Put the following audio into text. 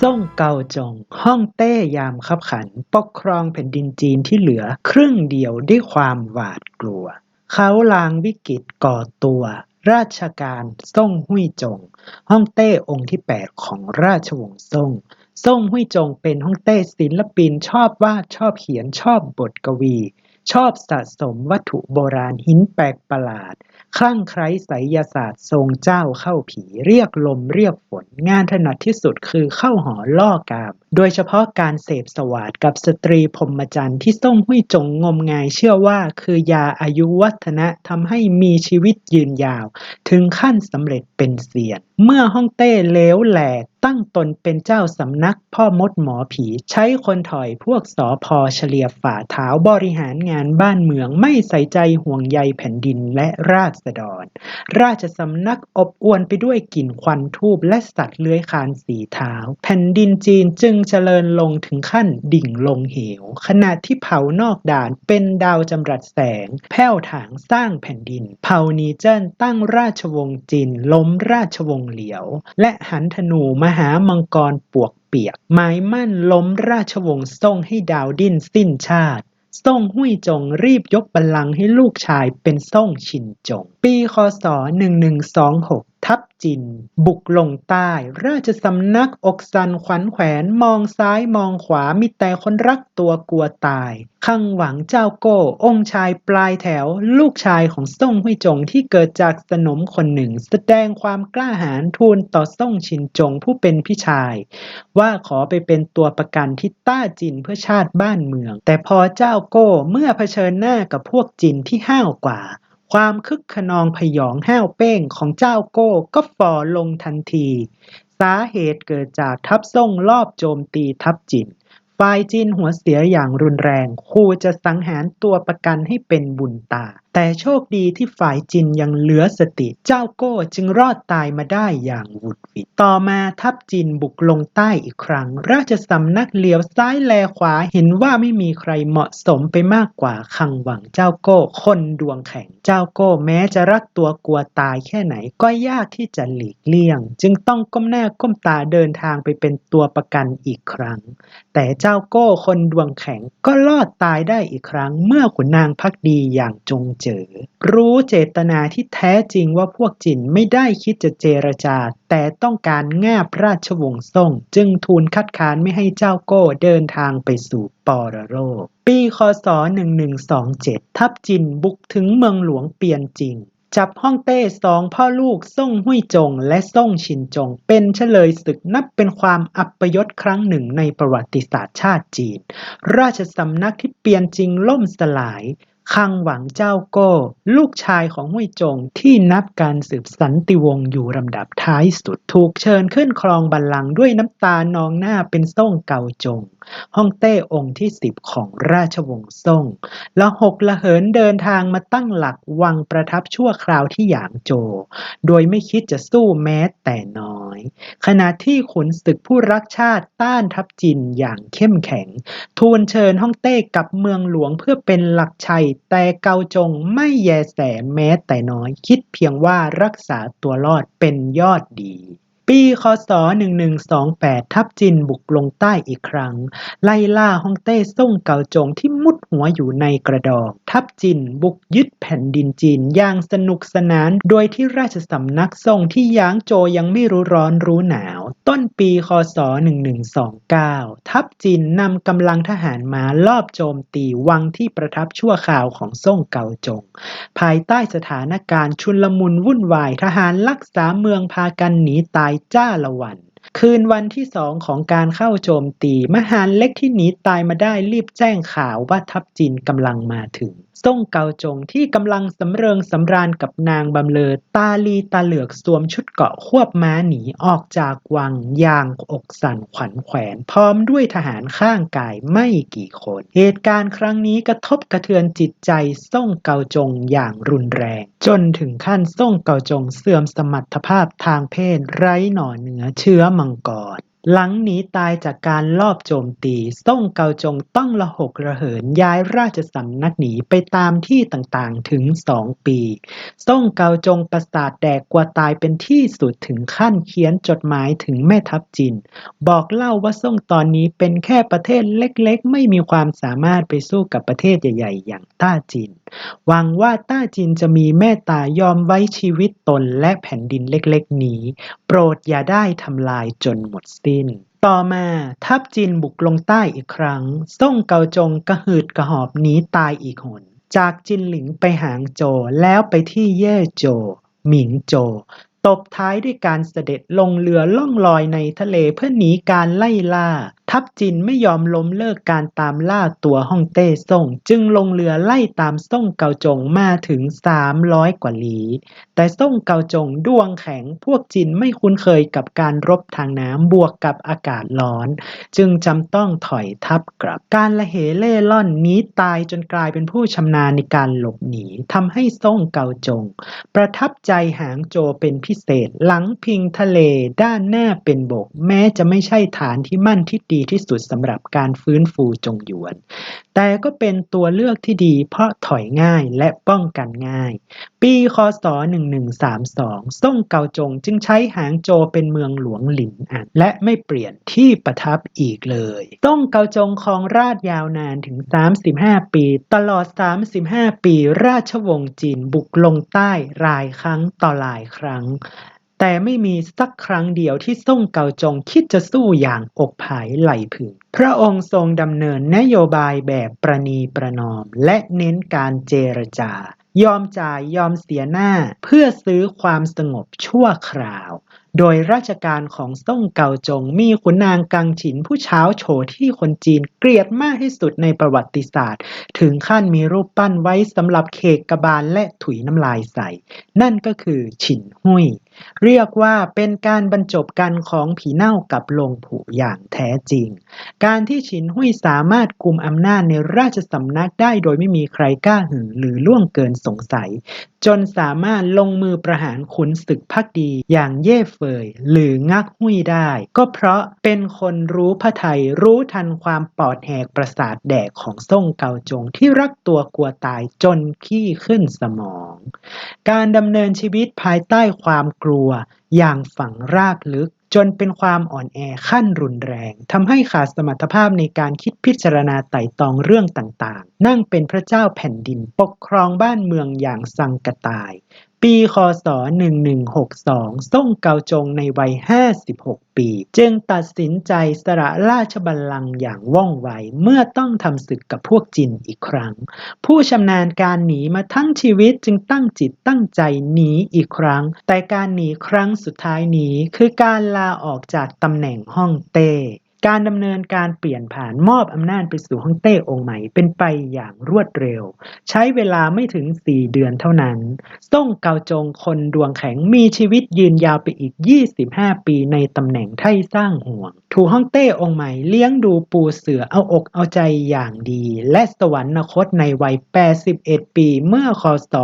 ซ่งเกาจงฮ่องเต้ยามคับขัน ปกครองแผ่นดินจีนที่เหลือครึ่งเดียวด้วยความหวาดกลัว เขาลางวิกฤตก่อตัว ราชการซ่งหุยจงฮ่องเต้องค์ที่ 8 ของราชวงศ์ซ่งซ่งหุยจงเป็นฮ่องเต้ศิลปินชอบวาดชอบเขียนชอบบทกวี ชอบสะสมวัตถุโบราณหินแปลกประหลาด คลั่งไคล้ไสยศาสตร์ทรงเจ้าเข้าผีเรียกลมเรียกฝน งานถนัดที่สุดคือเข้าหอล่อกาม โดยเฉพาะการเสพสวาดกับสตรีพรหมจรรย์ที่ส่งหุยจงงมงายเชื่อว่าคือยาอายุวัฒนะทำให้มีชีวิตยืนยาว ถึงขั้นสำเร็จเป็นเซียน เมื่อฮ่องเต้เหลวแหลกตั้งตนเป็นเจ้าสำนักพ่อมดหมอผีใช้คนถอยพวกสอพอเฉลียฝ่าเท้าบริหารงานบ้านเมืองไม่ใส่ใจห่วงใยแผ่นดินและราษฎร ราชสำนักอบอวนไปด้วยกลิ่นควันทูบและสัตว์เลื้อยคลานสีเท้า แผ่นดินจีนจึงเจริญลงถึงขั้นดิ่งลงเหว ขณะที่เผานอกด่านเป็นดาวจำรัดแสง แผ้วถางสร้างแผ่นดิน เผานีเจิ้นตั้งราชวงศ์จีนล้มราชวงศ์เหลียว และหันธนูมหามังกรปวกเปียก หมายมั่นล้มราชวงศ์ซ่งให้ดาวดิ้นสิ้นชาติส่งหุยจงรีบยกบัลลังก์ให้ลูกชายเป็นส่งชินจง ปีคศ 1126 ทัพจิน บุกลงใต้ ราชสำนักอกสันขวัญแขวนมองซ้ายมองขวามีแต่คนรักตัวกลัวตาย ข้างหวังเจ้าโก้ องค์ชายปลายแถว ลูกชายของซ่งหุยจงที่เกิดจากสนมคนหนึ่ง แสดงความกล้าหาญทูลต่อซ่งชินจงผู้เป็นพี่ชาย ว่าขอไปเป็นตัวประกันที่ต้าจินเพื่อชาติบ้านเมือง แต่พอเจ้าโก้เมื่อเผชิญหน้ากับพวกจินที่ห้าวกว่า ความคึกขนองพยองห้าวเป้งของเจ้าโก้ก็ฝ่อลงทันที สาเหตุเกิดจากทัพซ่งรอบโจมตีทัพจินฝ่ายจีนหัวเสียอย่างรุนแรง คู่จะสังหารตัวประกันให้เป็นบุญตาแต่โชคดีที่ฝ่ายจินยังเหลือสติ เจ้าโก้จึงรอดตายมาได้อย่างหวุดหวิด ต่อมาทัพจินบุกลงใต้อีกครั้ง ราชสำนักเหลียวซ้ายแลขวาเห็นว่าไม่มีใครเหมาะสมไปมากกว่าคังหวังเจ้าโก้ คนดวงแข็งเจ้าโก้แม้จะรักตัวกลัวตายแค่ไหนก็ยากที่จะหลีกเลี่ยง จึงต้องก้มหน้าก้มตาเดินทางไปเป็นตัวประกันอีกครั้ง แต่เจ้าโก้คนดวงแข็งก็รอดตายได้อีกครั้ง เมื่อขุนนางพักดีอย่างจงเจอรู้เจตนาที่แท้จริงว่าพวกจินไม่ได้คิดจะเจรจา แต่ต้องการง่าบราชวงศ์ซ่ง จึงทูลคัดค้านไม่ให้เจ้าโก้เดินทางไปสู่ปอรโรค ปีคศ 1127 ทัพจินบุกถึงเมืองหลวงเปียนจิงจับฮ่องเต้สองพ่อลูกซ่งหุยจง และซ่งชินจง เป็นเฉลยศึกนับเป็นความอัปยศครั้งหนึ่งในประวัติศาสตร์ชาติจีน ราชสำนักที่เปี่ยนจิงล่มสลาย คังหวังเจ้าโก้ ลูกชายของหุยจงที่นับการสืบสันติวงศ์อยู่ลำดับท้ายสุด ถูกเชิญขึ้นครองบัลลังก์ด้วยน้ำตานองหน้าเป็นซ่งเกาจงฮ่องเต้องค์ที่สิบของราชวงศ์ซ่งละหกละเหินเดินทางมาตั้งหลักวังประทับชั่วคราวที่หยางโจ โดยไม่คิดจะสู้แม้แต่น้อย ขณะที่ขุนศึกผู้รักชาติต้านทัพจินอย่างเข้มแข็ง ทูลเชิญฮ่องเต้กลับเมืองหลวงเพื่อเป็นหลักชัยแต่เกาจงไม่แยแสแม้แต่น้อย คิดเพียงว่ารักษาตัวรอดเป็นยอดดี ปี คศ 1128 ทัพจินบุกลงใต้อีกครั้ง ไล่ล่าฮ่องเต้ซ่งเกาจงที่มุดหัวอยู่ในกระดองทัพจินบุกยึดแผ่นดินจีนอย่างสนุกสนาน โดยที่ราชสำนักซ่งที่หยางโจยังไม่รู้ร้อนรู้หนาว ต้นปี คศ 1129 ทัพจินนำกำลังทหารมาลอบโจมตีวังที่ประทับชั่วคราวของซ่งเกาจง ภายใต้สถานการณ์ชุนลมุนวุ่นวายทหารรักษาเมืองพากันหนีตายจ้าละวัน คืนวันที่สองของการเข้าโจมตี มหารเล็กที่หนีตายมาได้รีบแจ้งข่าวว่าทัพจีนกำลังมาถึง ซ่งเกาจงที่กำลังสำเริงสำราญกับนางบำเลอตาลีตาเหลือกสวมชุดเกราะควบม้าหนีออกจากวังอย่างอกสั่นขวัญแขวนพร้อมด้วยทหารข้างกายไม่กี่คน เหตุการณ์ครั้งนี้กระทบกระเทือนจิตใจซ่งเกาจงอย่างรุนแรง จนถึงขั้นซ่งเกาจงเสื่อมสมรรถภาพทางเพศไร้หน่อเนื้อเชื้อมังกร หลังหนีตายจากการลอบโจมตี ซ่งเกาจงต้องละหกระเหินย้ายราชสำนักหนีไปตามที่ต่างๆถึงสองปี ซ่งเกาจงประสาทแดกกว่าตายเป็นที่สุดถึงขั้นเขียนจดหมายถึงแม่ทัพจีนบอกเล่าว่าซ่งตอนนี้เป็นแค่ประเทศเล็กๆ ไม่มีความสามารถไปสู้กับประเทศใหญ่ๆ อย่างต้าจีน หวังว่าต้าจีนจะมีเมตตายอมไว้ชีวิตตนและแผ่นดินเล็กๆ นี้ โปรดอย่าได้ทำลายจนหมดสิ้นต่อมาทัพจีนบุกลงใต้อีกครั้ง ซ่งเกาจงกระหืดกระหอบหนีตายอีกหน จากจินหลิงไปหางโจวแล้วไปที่เย่โจวหมิงโจวตบท้ายด้วยการเสด็จลงเรือล่องลอยในทะเลเพื่อหนีการไล่ล่า ทัพจินไม่ยอมล้มเลิกการตามล่าตัวฮ่องเต้ซ่ง จึงลงเรือไล่ตามซ่งเกาจงมาถึง 300 กว่าลี้แต่ซ่งเกาจงดวงแข็งพวกจินไม่คุ้นเคยกับการรบทางน้ำบวกกับอากาศร้อน จึงจำต้องถอยทัพกลับ การละเหเล่ล่อนหนีตายจนกลายเป็นผู้ชำนาญในการหลบหนีทำให้ซ่งเกาจง ประทับใจหางโจเป็นพิเศษหลังพิงทะเลด้านหน้าเป็นบก แม้จะไม่ใช่ฐานที่มั่นที่ดีที่สุดสำหรับการฟื้นฟูจงหยวน แต่ก็เป็นตัวเลือกที่ดีเพราะถอยง่ายและป้องกันง่าย ปีคศ 1132 ซ่งเกาจงจึงใช้หางโจเป็นเมืองหลวงหลินอันและไม่เปลี่ยนที่ประทับอีกเลย ซ่งเกาจงครองราชยาวนานถึง 35 ปี ตลอด 35 ปี ราชวงศ์จีนบุกลงใต้รายครั้งต่อหลายครั้ง แต่ไม่มีสักครั้งเดียวที่ซ่งเกาจงคิดจะสู้อย่างอกผายไหลผึงพระองค์ทรงดำเนินนโยบายแบบประนีประนอม และเน้นการเจรจา ยอมจ่ายยอมเสียหน้าเพื่อซื้อความสงบชั่วคราว โดยราชการของซ่งเกาจงมีขุนนางกังฉินผู้เช้าโฉที่คนจีนเกลียดมากที่สุดในประวัติศาสตร์ ถึงขั้นมีรูปปั้นไว้สำหรับเคกกระบาลและถุยน้ำลายใส่ นั่นก็คือฉินหุยเรียกว่าเป็นการบรรจบกันของผีเน่ากับลงผูอย่างแท้จริง การที่ฉินหุยสามารถกุมอำนาจในราชสำนักได้โดยไม่มีใครกล้าหือหรือล่วงเกินสงสัย จนสามารถลงมือประหารขุนศึกพักดีอย่างเย่เฟย หรืองักหุยได้ ก็เพราะเป็นคนรู้พระไทยรู้ทันความปอดแหกประสาทแดกของซ่งเกาจงที่รักตัวกลัวตายจนขี้ขึ้นสมอง การดำเนินชีวิตภายใต้ความกลัว อย่างฝังรากลึกจนเป็นความอ่อนแอขั้นรุนแรงทำให้ขาดสมรรถภาพในการคิดพิจารณาไต่ตองเรื่องต่างๆ นั่งเป็นพระเจ้าแผ่นดินปกครองบ้านเมืองอย่างสังกตายปี คศ 1162 ซ่งเกาจงในวัย 56 ปี จึงตัดสินใจสละราชบัลลังก์อย่างว่องไว เมื่อต้องทำศึกกับพวกจินอีกครั้ง ผู้ชำนาญการหนีมาทั้งชีวิตจึงตั้งจิตตั้งใจหนีอีกครั้ง แต่การหนีครั้งสุดท้ายนี้คือการลาออกจากตำแหน่งฮ่องเต้ การดำเนินการเปลี่ยนผ่านมอบอำนาจไปสู่ฮ่องเต้องค์ใหม่เป็นไปอย่างรวดเร็ว ใช้เวลาไม่ถึง 4 เดือนเท่านั้นซ่งเกาจงคนดวงแข็งมีชีวิตยืนยาวไปอีก 25 ปีในตำแหน่งไท่สร้างห่วง ถูกฮ่องเต้องค์ใหม่เลี้ยงดูปูเสือเอาอกเอาใจอย่างดี และสวรรคตในวัย 81 ปีเมื่อคศ 1187